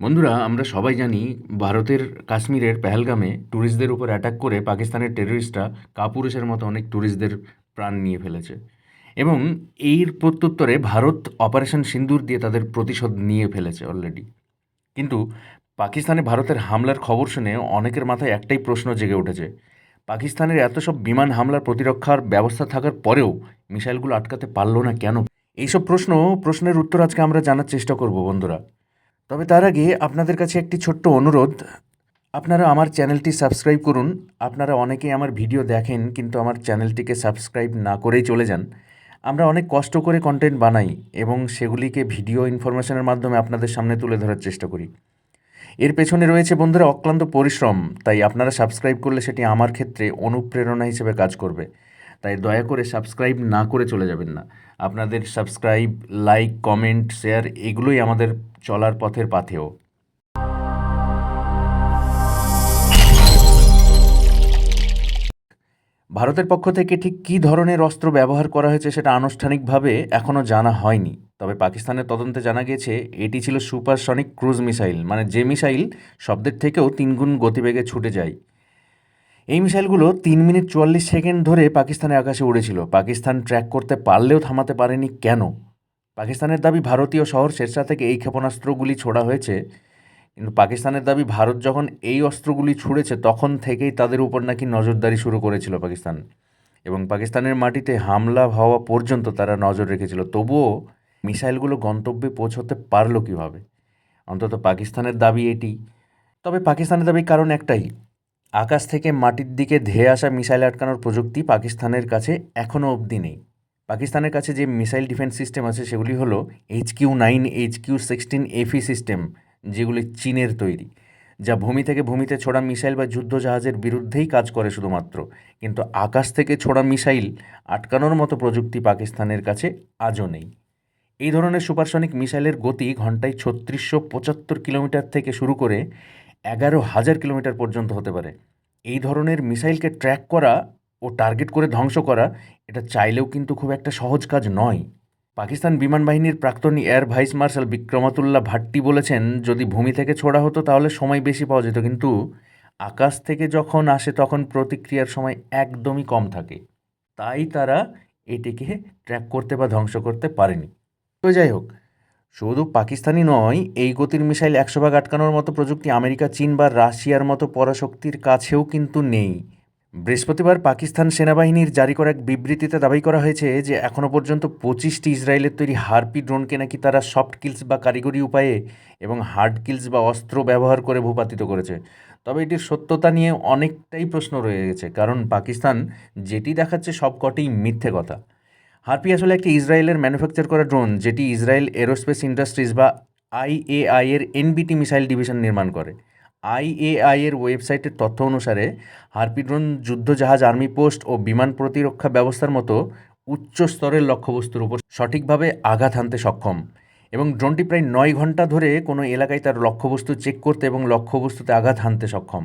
বন্ধুরা, আমরা সবাই জানি ভারতের কাশ্মীরের পেহেলগামে ট্যুরিস্টদের উপর অ্যাটাক করে পাকিস্তানের টেররিস্টরা কাপুরুষের মতো অনেক ট্যুরিস্টদের প্রাণ নিয়ে ফেলেছে। এবং এর প্রত্যুত্তরে ভারত অপারেশন সিন্দুর দিয়ে তাদের প্রতিশোধ নিয়ে ফেলেছে অলরেডি কিন্তু পাকিস্তানে ভারতের হামলার খবর শুনে অনেকের মাথায় একটাই প্রশ্ন জেগে উঠেছে। পাকিস্তানের এত সব বিমান হামলার প্রতিরক্ষার ব্যবস্থা থাকার পরেও মিসাইলগুলো আটকাতে পারল না কেন? এইসব প্রশ্ন, প্রশ্নের উত্তর আজকে আমরা জানার চেষ্টা করব বন্ধুরা। তবে তার আগে আপনাদের কাছে একটি ছোট্ট অনুরোধ। আপনারা আমার চ্যানেলটি সাবস্ক্রাইব করুন। আপনারা অনেকেই আমার ভিডিও দেখেন, কিন্তু আমার চ্যানেলটিকে সাবস্ক্রাইব না করেই চলে যান। আমরা অনেক কষ্ট করে কন্টেন্ট বানাই এবং সেগুলিকে ভিডিও ইনফরমেশনের মাধ্যমে আপনাদের সামনে তুলে ধরার চেষ্টা করি। এর পেছনে রয়েছে বন্ধুরা অক্লান্ত পরিশ্রম, তাই আপনারা সাবস্ক্রাইব করলে সেটি আমার ক্ষেত্রে অনুপ্রেরণা হিসেবে কাজ করবে। তাই দয়া করে সাবস্ক্রাইব না করে চলে যাবেন না। আপনাদের সাবস্ক্রাইব লাইক কমেন্ট শেয়ার এগুলোই আমাদের চলার পথের পাথেও ভারতের পক্ষ থেকে ঠিক কী ধরনের অস্ত্র ব্যবহার করা হয়েছে সেটা আনুষ্ঠানিকভাবে এখনও জানা হয়নি। তবে পাকিস্তানের তদন্তে জানা গিয়েছে এটি ছিল সুপারসনিক ক্রুজ মিসাইল মানে যে মিসাইল শব্দের থেকেও তিনগুণ গতিবেগে ছুটে যায়। এই মিসাইলগুলো তিন মিনিট চুয়াল্লিশ সেকেন্ড ধরে পাকিস্তানের আকাশে উড়েছিল। পাকিস্তান ট্র্যাক করতে পারলেও থামাতে পারেনি কেন? পাকিস্তানের দাবি ভারতীয় শহর শেরশাহ থেকে এই ক্ষেপণাস্ত্রগুলি ছোড়া হয়েছে। কিন্তু পাকিস্তানের দাবি ভারত যখন এই অস্ত্রগুলি ছুঁড়েছে, তখন থেকেই তাদের উপর নাকি নজরদারি শুরু করেছিল পাকিস্তান। এবং পাকিস্তানের মাটিতে হামলা হওয়া পর্যন্ত তারা নজর রেখেছিল। তবুও মিসাইলগুলো গন্তব্যে পৌঁছতে পারল কীভাবে? অন্তত পাকিস্তানের দাবি এটি। তবে পাকিস্তানের দাবি কারণ একটাই আকাশ থেকে মাটির দিকে ধেয়ে আসা মিসাইল আটকানোর প্রযুক্তি পাকিস্তানের কাছে এখনও অবধি নেই। পাকিস্তানের কাছে যে মিসাইল ডিফেন্স সিস্টেম আছে, সেগুলি হলো H Q nine, H Q sixteen FE system, যেগুলি চীনের তৈরি, যা ভূমি থেকে ভূমিতে ছোড়া মিসাইল বা যুদ্ধজাহাজের বিরুদ্ধেই কাজ করে শুধুমাত্র। কিন্তু আকাশ থেকে ছোড়া মিসাইল আটকানোর মতো প্রযুক্তি পাকিস্তানের কাছে আজও নেই। এই ধরনের সুপারসনিক মিসাইলের গতি ঘন্টায় ছত্রিশশো পঁচাত্তর কিলোমিটার থেকে শুরু করে এগারো হাজার কিলোমিটার পর্যন্ত হতে পারে। এই ধরনের মিসাইলকে ট্র্যাক করা ও টার্গেট করে ধ্বংস করা, এটা চাইলেও কিন্তু খুব একটা সহজ কাজ নয়। পাকিস্তান বিমান বাহিনীর প্রাক্তন air vice marshal Bikramatullah Bhatti বলেছেন, যদি ভূমি থেকে ছোড়া হতো তাহলে সময় বেশি পাওয়া যেত, কিন্তু আকাশ থেকে যখন আসে তখন প্রতিক্রিয়ার সময় একদমই কম থাকে। তাই তারা এটিকে ট্র্যাক করতে বা ধ্বংস করতে পারেনি। তো যাই হোক শুধু পাকিস্তানি নয়, এই গতির মিসাইল একশো ভাগ আটকানোর মতো প্রযুক্তি আমেরিকা, চীন বা রাশিয়ার মতো পরাশক্তির কাছেও কিন্তু নেই। বৃহস্পতিবার পাকিস্তান সেনাবাহিনীর জারি করা এক বিবৃতিতে দাবি করা হয়েছে যে এখনও পর্যন্ত পঁচিশটি ইসরায়েলের তৈরি হারপি ড্রোনকে নাকি তারা সফট কিলস বা কারিগরি উপায়ে এবং হার্ড কিলস বা অস্ত্র ব্যবহার করে ভূপাতিত করেছে। তবে এটির সত্যতা নিয়ে অনেকটাই প্রশ্ন রয়ে গেছে, কারণ পাকিস্তান যেটি দেখাচ্ছে সব কটিই মিথ্যে কথা। হারপি আসলে একটি ইসরায়েলের ম্যানুফ্যাকচার করা ড্রোন যেটি ইসরায়েল এরোস্পেস ইন্ডাস্ট্রিজ বা আইএআই এর এনবিটি মিসাইল ডিভিশন নির্মাণ করে। আইএআই এর ওয়েবসাইটের তথ্য অনুসারে, হারপি ড্রোন যুদ্ধজাহাজ আর্মি পোস্ট ও বিমান প্রতিরক্ষা ব্যবস্থার মতো উচ্চ স্তরের লক্ষ্যবস্তুর উপর সঠিকভাবে আঘাত হানতে সক্ষম। এবং ড্রোনটি প্রায় নয় ঘণ্টা ধরে কোনো এলাকায় তার লক্ষ্যবস্তু চেক করতে এবং লক্ষ্যবস্তুতে আঘাত হানতে সক্ষম।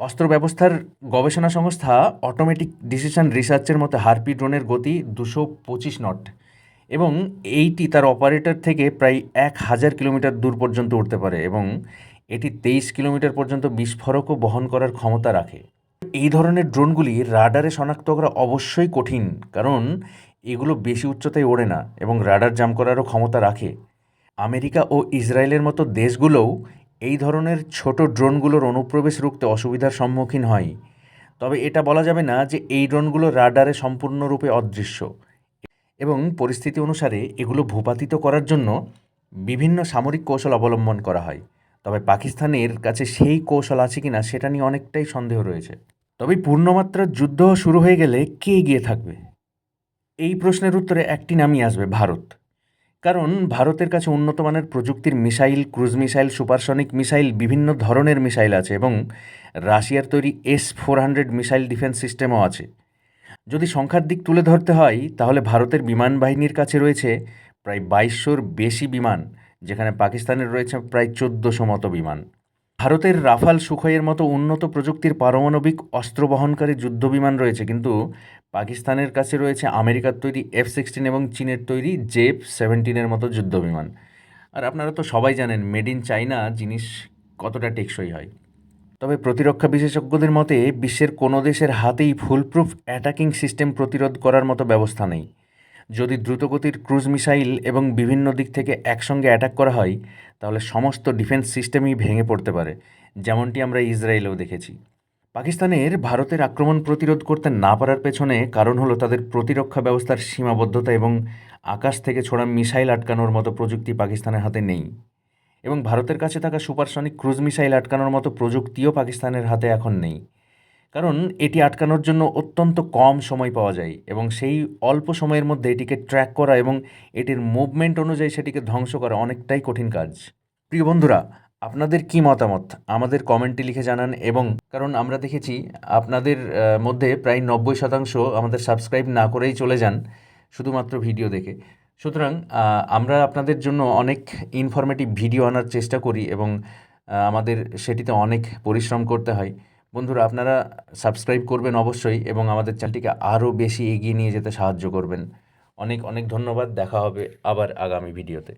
অস্ত্র ব্যবস্থার গবেষণা সংস্থা অটোমেটিক ডিসিশন রিসার্চের মতো হারপি ড্রোনের গতি দুশো পঁচিশ নট এবং এইটি তার অপারেটর থেকে প্রায় এক হাজার কিলোমিটার দূর পর্যন্ত উঠতে পারে এবং এটি তেইশ কিলোমিটার পর্যন্ত বিস্ফোরকও বহন করার ক্ষমতা রাখে। এই ধরনের ড্রোনগুলি রাডারে শনাক্ত করা অবশ্যই কঠিন, কারণ এগুলো বেশি উচ্চতায় ওড়ে না এবং রাডার জাম করারও ক্ষমতা রাখে। আমেরিকা ও ইসরায়েলের মতো দেশগুলোও এই ধরনের ছোট ড্রোনগুলোর অনুপ্রবেশ রুখতে অসুবিধার সম্মুখীন হয়। তবে এটা বলা যাবে না যে এই ড্রোনগুলো রাডারে সম্পূর্ণরূপে অদৃশ্য। এবং পরিস্থিতি অনুসারে এগুলো ভূপাতিত করার জন্য বিভিন্ন সামরিক কৌশল অবলম্বন করা হয়। তবে পাকিস্তানের কাছে সেই কৌশল আছে কিনা সেটা নিয়ে অনেকটাই সন্দেহ রয়েছে। তবে পূর্ণমাত্রার যুদ্ধ শুরু হয়ে গেলে কে এগিয়ে থাকবে? এই প্রশ্নের উত্তরে একটি নামই আসবে, ভারত। কারণ ভারতের কাছে উন্নত মানের প্রযুক্তির missile, cruise missile, supersonic missile, বিভিন্ন ধরনের মিসাইল আছে এবং রাশিয়ার তৈরি S four hundred missile defence সিস্টেমও আছে। যদি সংখ্যার দিক তুলে ধরতে হয়, তাহলে ভারতের বিমান বাহিনীর কাছে রয়েছে প্রায় বাইশশোর বেশি বিমান, যেখানে পাকিস্তানের রয়েছে প্রায় চোদ্দোশো মতো বিমান। ভারতের রাফাল সুখইয়ের মতো উন্নত প্রযুক্তির পারমাণবিক অস্ত্র বহনকারী যুদ্ধবিমান রয়েছে, কিন্তু পাকিস্তানের কাছে রয়েছে আমেরিকার তৈরি এফ সিক্সটিন এবং চীনের তৈরি জেফ সেভেন্টিনের মতো যুদ্ধবিমান। আর আপনারা তো সবাই জানেন, মেড ইন চাইনা জিনিস কতটা টেকসই হয়। তবে প্রতিরক্ষা বিশেষজ্ঞদের মতে, বিশ্বের কোনো দেশের হাতেই ফুলপ্রুফ অ্যাটাকিং সিস্টেম প্রতিরোধ করার মতো ব্যবস্থা নেই। যদি দ্রুতগতির ক্রুজ মিসাইল এবং বিভিন্ন দিক থেকে একসঙ্গে অ্যাটাক করা হয়, তাহলে সমস্ত ডিফেন্স সিস্টেমই ভেঙে পড়তে পারে, যেমনটি আমরা ইসরায়েলেও দেখেছি। পাকিস্তানের ভারতের আক্রমণ প্রতিরোধ করতে না পারার পেছনে কারণ হলো তাদের প্রতিরক্ষা ব্যবস্থার সীমাবদ্ধতা এবং আকাশ থেকে ছোড়া মিসাইল আটকানোর মতো প্রযুক্তি পাকিস্তানের হাতে নেই। এবং ভারতের কাছে থাকা সুপারসনিক ক্রুজ মিসাইল আটকানোর মতো প্রযুক্তিও পাকিস্তানের হাতে এখন নেই। কারণ এটি আটকানোর জন্য অত্যন্ত কম সময় পাওয়া যায় এবং সেই অল্প সময়ের মধ্যে এটিকে ট্র্যাক করা এবং এটির মুভমেন্ট অনুযায়ী সেটিকে ধ্বংস করা অনেকটাই কঠিন কাজ। প্রিয় বন্ধুরা, আপনাদের কি মতামত? আমাদের কমেন্টে লিখে জানান এবং কারণ আমরা দেখেছি আপনাদের মধ্যে প্রায় নব্বই শতাংশ আমাদের সাবস্ক্রাইব না করেই চলে যান, শুধুমাত্র ভিডিও দেখে। সুতরাং আমরা আপনাদের জন্য অনেক ইনফরমেটিভ ভিডিও আনার চেষ্টা করি এবং আমাদের সেটিতে অনেক পরিশ্রম করতে হয়। বন্ধুরা, আপনারা সাবস্ক্রাইব করবেন অবশ্যই এবং আমাদের চ্যানেলটিকে আরও বেশি এগিয়ে নিয়ে যেতে সাহায্য করবেন। অনেক অনেক ধন্যবাদ। দেখা হবে আবার আগামী ভিডিওতে।